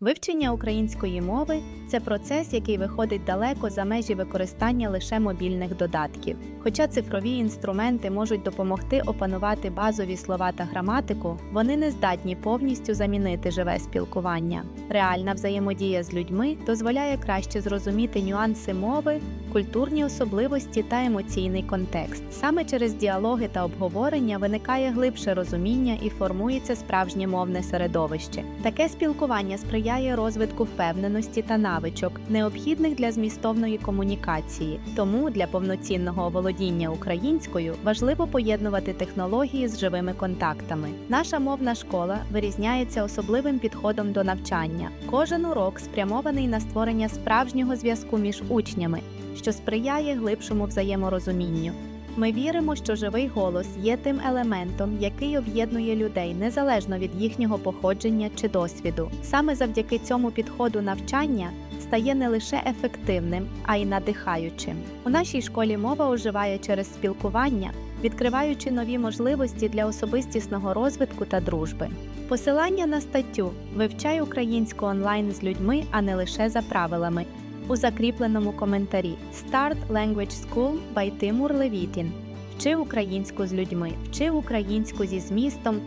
Вивчення української мови це процес, який виходить далеко за межі використання лише мобільних додатків. Хоча цифрові інструменти можуть допомогти опанувати базові слова та граматику, вони не здатні повністю замінити живе спілкування. Реальна взаємодія з людьми дозволяє краще зрозуміти нюанси мови, культурні особливості та емоційний контекст. Саме через діалоги та обговорення виникає глибше розуміння і формується справжнє мовне середовище. Таке спілкування сприяє розвитку впевненості та навичок, необхідних для змістовної комунікації. Тому для повноцінного оволодіння українською важливо поєднувати технології з живими контактами. Наша мовна школа вирізняється особливим підходом до навчання. Кожен урок спрямований на створення справжнього зв'язку між учнями, що сприяє глибшому взаєморозумінню. Ми віримо, що живий голос є тим елементом, який об'єднує людей незалежно від їхнього походження чи досвіду. Саме завдяки цьому підходу навчання стає не лише ефективним, а й надихаючим. У нашій школі мова оживає через спілкування, відкриваючи нові можливості для особистісного розвитку та дружби. Посилання на статтю Вивчай українську онлайн з людьми, а не лише за правилами у закріпленому коментарі Start Language School by Тимур Левітін. Вчи українську з людьми, вчи українську зі змістом